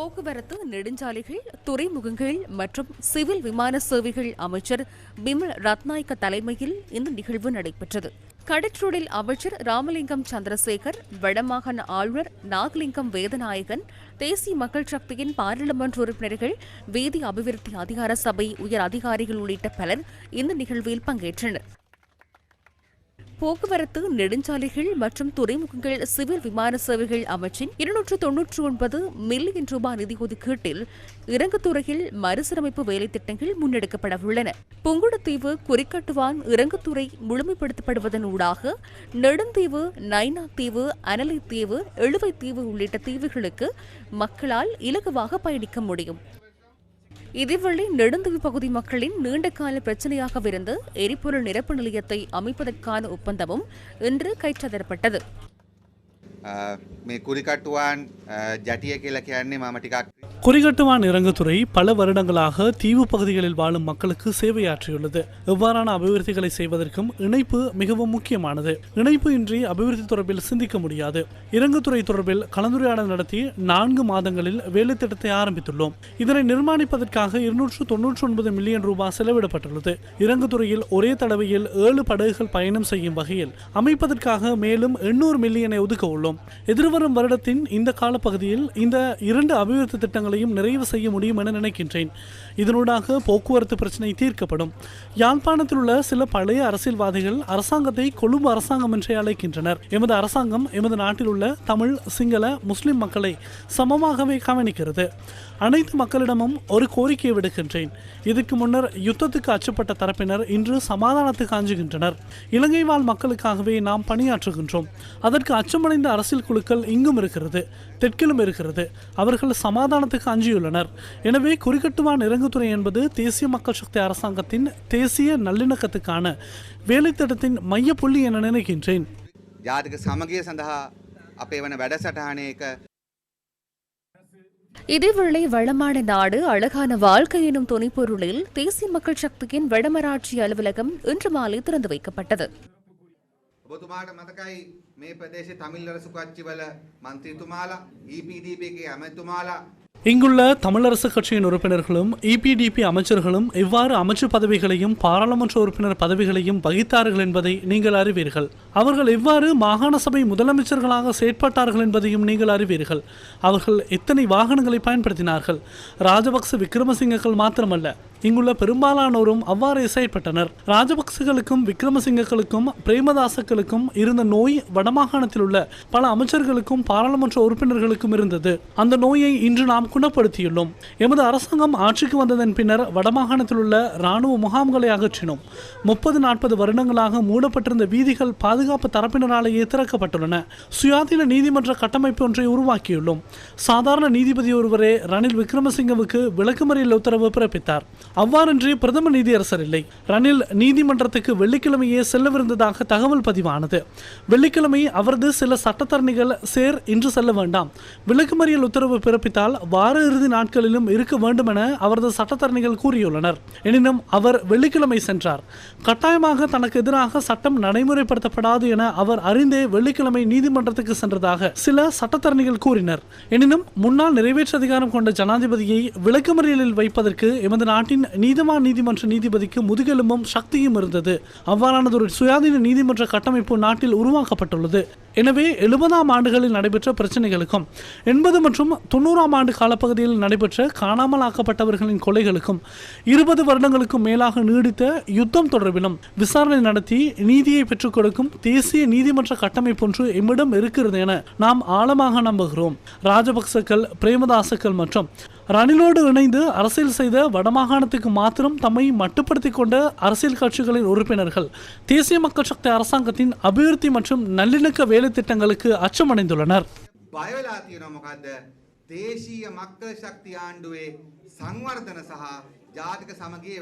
போக்குவரத்து நெடுஞ்சாலைகள் துறைமுகங்கள் மற்றும் சிவில் விமான சேவைகள் அமைச்சர் பிமல் ரத்நாயக்க தலைமையில் இந்த நிகழ்வு நடைபெற்றது. கடற்றூரில் அமைச்சர் ராமலிங்கம் சந்திரசேகர் வடமாகாண ஆளுநர் நாகலிங்கம் வேதநாயகன் தேசிய மக்கள் சக்தியின் பாராளுமன்ற உறுப்பினர்கள் வீதி அபிவிருத்தி அதிகார சபை உயர் அதிகாரிகள் உள்ளிட்ட பலர் இந்த நிகழ்வில் பங்கேற்றனர். போக்குவரத்து நெடுஞ்சாலைகள் மற்றும் துறைமுகங்கள் சிவில் விமான சேவைகள் அமைச்சின் இருநூற்று தொன்னூற்று ஒன்பது மில்லியன் ரூபாய் நிதி ஒதுக்கீட்டில் இறங்குத்துறையில் மறுசீரமைப்பு வேலைத்திட்டங்கள் முன்னெடுக்கப்பட உள்ளன. புங்குடுதீவு குறிக்கட்டுவான் இறங்குத்துறை முழுமைப்படுத்தப்படுவதன் ஊடாக நெடுந்தீவு நைனா தீவு அனலை தீவு எழுவைத்தீவு உள்ளிட்ட தீவுகளுக்கு மக்களால் இலகுவாக பயணிக்க முடியும். இதேவேளை நெடுந்தீவு பகுதி மக்களின் நீண்டகால பிரச்சனையாகவிருந்த எரிபொருள் நிரப்பு நிலையத்தை அமைப்பதற்கான ஒப்பந்தமும் இன்று கைச்சதரப்பட்டது මේ කුරිකට්ටුවන් ජටිය කියලා කියන්නේ මම ටිකක් குறிகட்டுவான் இறங்குதுறை பல வருடங்களாக தீவு பகுதிகளில் வாழும் மக்களுக்கு சேவையாற்றியுள்ளது. எவ்வாறான அபிவிருத்திகளை செய்வதற்கும் இணைப்பு மிகவும் முக்கியமானது. இணைப்பு இன்றி அபிவிருத்தி தொடர்பில் சிந்திக்க முடியாது. இறங்குதுறை தொடர்பில் கலந்துரையாடல் நடத்தி நான்கு மாதங்களில் வேலை திட்டத்தை ஆரம்பித்துள்ளோம். இதனை நிர்மாணிப்பதற்காக இருநூற்று தொன்னூற்றி ஒன்பது மில்லியன் ரூபாய் செலவிடப்பட்டுள்ளது. இறங்குதுறையில் ஒரே தடவையில் ஏழு படகுகள் பயணம் செய்யும் வகையில் அமைப்பதற்காக மேலும் எண்ணூறு மில்லியனை ஒதுக்க உள்ளோம். எதிர்வரும் வருடத்தின் இந்த காலப்பகுதியில் இந்த இரண்டு அபிவிருத்தி திட்டங்கள் திட்டங்களையும் நிறைவு செய்ய முடியும் என நினைக்கின்றேன். இதனூடாக போக்குவரத்து பிரச்சினை தீர்க்கப்படும். யாழ்ப்பாணத்தில் உள்ள சில பழைய அரசியல்வாதிகள் அரசாங்கத்தை கொழும்பு அரசாங்கம் என்றே அழைக்கின்றனர். எமது அரசாங்கம் எமது நாட்டில் உள்ள தமிழ் சிங்கள முஸ்லிம் மக்களை சமமாகவே கவனிக்கிறது. அனைத்து மக்களிடமும் ஒரு கோரிக்கையை விடுக்கின்றேன். இதுக்கு முன்னர் யுத்தத்துக்கு அச்சப்பட்ட தரப்பினர் இன்று சமாதானத்துக்கு அஞ்சுகின்றனர். இலங்கை வாழ் மக்களுக்காகவே நாம் பணியாற்றுகின்றோம். அதற்கு அச்சமடைந்த அரசியல் குழுக்கள் இங்கும் இருக்கிறது தெற்கிலும் இருக்கிறது. அவர்கள் சமாதானத்துக்கு அஞ்சியுள்ளனர் எனவே குறிக்கட்டுவான் இறங்குத்துறை என்பது தேசிய மக்கள் சக்தி அரசாங்கத்தின் தேசிய நல்லிணக்கத்துக்கான வேலைத்திட்டத்தின் மையப்புள்ளி என நினைக்கின்றேன் ජාතික සමගිය සඳහා අපේ වන වැඩසටහනයක இதேவேளை வளமான நாடு அழகான வாழ்க்கை எனும் துணைப்பொருளில் தேசிய மக்கள் சக்தியின் வடமராட்சி அலுவலகம் இன்று மாலை திறந்து வைக்கப்பட்டது ඔබතුමාට මතකයි මේ ප්‍රදේශ තමිල්ලර සුකච්චිවල මන්ත්‍රීතුමාලා EPDP එකේ ඇමතුමාලා இங்குள்ள தமிழரசு கட்சியின் உறுப்பினர்களும் இபிடிபி அமைச்சர்களும் எவ்வாறு அமைச்சு பதவிகளையும் பாராளுமன்ற உறுப்பினர் பதவிகளையும் வகித்தார்கள் என்பதை நீங்கள் அறிவீர்கள். அவர்கள் எவ்வாறு மாகாண சபை முதலமைச்சர்களாக செயற்பட்டார்கள் என்பதையும் நீங்கள் அறிவீர்கள். அவர்கள் எத்தனை வாகனங்களை பயன்படுத்தினார்கள்? ராஜபக்ச விக்ரமசிங்கர்கள் மாத்திரமல்ல இங்குள்ள பெரும்பாலானோரும் அவ்வாறு செயற்பட்டனர் ராஜபக்சகளுக்கும் விக்ரமசிங்கங்களுக்கும் பிரேமதாசக்களுக்கும் இருந்த நோய் வடமாகாணத்தில் உள்ள பல அமைச்சர்களுக்கும் பாராளுமன்ற உறுப்பினர்களுக்கும் இருந்தது. அந்த நோயை இன்று நாம் குணப்படுத்தியுள்ளோம். எமது அரசாங்கம் ஆட்சிக்கு வந்ததன் பின்னர் வடமாகாணத்தில் உள்ள இராணுவ முகாம்களை அகற்றினோம். முப்பது நாற்பது வருடங்களாக மூடப்பட்டிருந்த வீதிகள் பாதுகாப்பு தரப்பினராலேயே திறக்கப்பட்டுள்ளன. சுயாதீன நீதிமன்ற கட்டமைப்பு ஒன்றை உருவாக்கியுள்ளோம். சாதாரண நீதிபதி ஒருவரே ரணில் விக்ரமசிங்கவுக்கு விளக்குமறியல் உத்தரவு பிறப்பித்தார். அவ்வாறன்றி பிரதம நீதியரசர் இல்லை. ரணில் நீதிமன்றத்துக்கு வெள்ளிக்கிழமையே செல்லவிருந்ததாக தகவல் பதிவானது. வெள்ளிக்கிழமை அவரது சில சட்டத்தரணிகள் சேர் இன்று செல்ல வேண்டாம். விளக்குமறியல் உத்தரவு பிறப்பித்தால் வார இறுதி நாட்களிலும் இருக்க வேண்டும் என அவரது சட்டத்தரணிகள் கூறியுள்ளனர். எனினும் அவர் வெள்ளிக்கிழமை சென்றார். கட்டாயமாக தனக்கு எதிராக சட்டம் நடைமுறைப்படுத்தப்படாது என அவர் அறிந்தே வெள்ளிக்கிழமை நீதிமன்றத்துக்கு சென்றதாக சில சட்டத்தரணிகள் கூறினர். எனினும் முன்னாள் நிறைவேற்று அதிகாரம் கொண்ட ஜனாதிபதியை விளக்குமறியலில் வைப்பதற்கு எமது நாட்டின் நீதவான் நீதிமன்ற நீதிபதிக்கு முதுகெலும்பும் சக்தியும் இருந்தது. அவ்வாறானதொரு சுயாதீன நீதிமன்ற கட்டமைப்பு நாட்டில் உருவாக்கப்பட்டுள்ளது. எனவே எழுபதாம் ஆண்டுகளில் நடைபெற்ற பிரச்சனைகளுக்கும் எண்பது மற்றும் தொண்ணூறாம் ஆண்டு காலப்பகுதியில் நடைபெற்ற காணாமல் ஆக்கப்பட்டவர்களின் கொலைகளுக்கும் இருபது வருடங்களுக்கும் மேலாக நீடித்த யுத்தம் தொடர்பிலும் விசாரணை நடத்தி நீதியை பெற்றுக் கொடுக்கும் தேசிய நீதிமன்ற கட்டமைப்பு ஒன்று எம்மிடம் இருக்கிறது என நாம் ஆழமாக நம்புகிறோம். ராஜபக்சக்கள் பிரேமதாசக்கள் மற்றும் ரணிலோடு இணைந்து அரசியல் செய்த வடமாகாணத்துக்கு மாத்திரம் தம்மை மட்டுப்படுத்தி கொண்ட அரசியல் கட்சிகளின் உறுப்பினர்கள் தேசிய மக்கள் சக்தி அரசாங்கத்தின் அபிவிருத்தி மற்றும் நல்லிணக்க வேலை திட்டங்களுக்கு அச்சமடைந்துள்ளனர். தேசிய மக்கள் சக்தி ஆண்டுவே சங்வர்தன சகா ஜாதிக சமகிய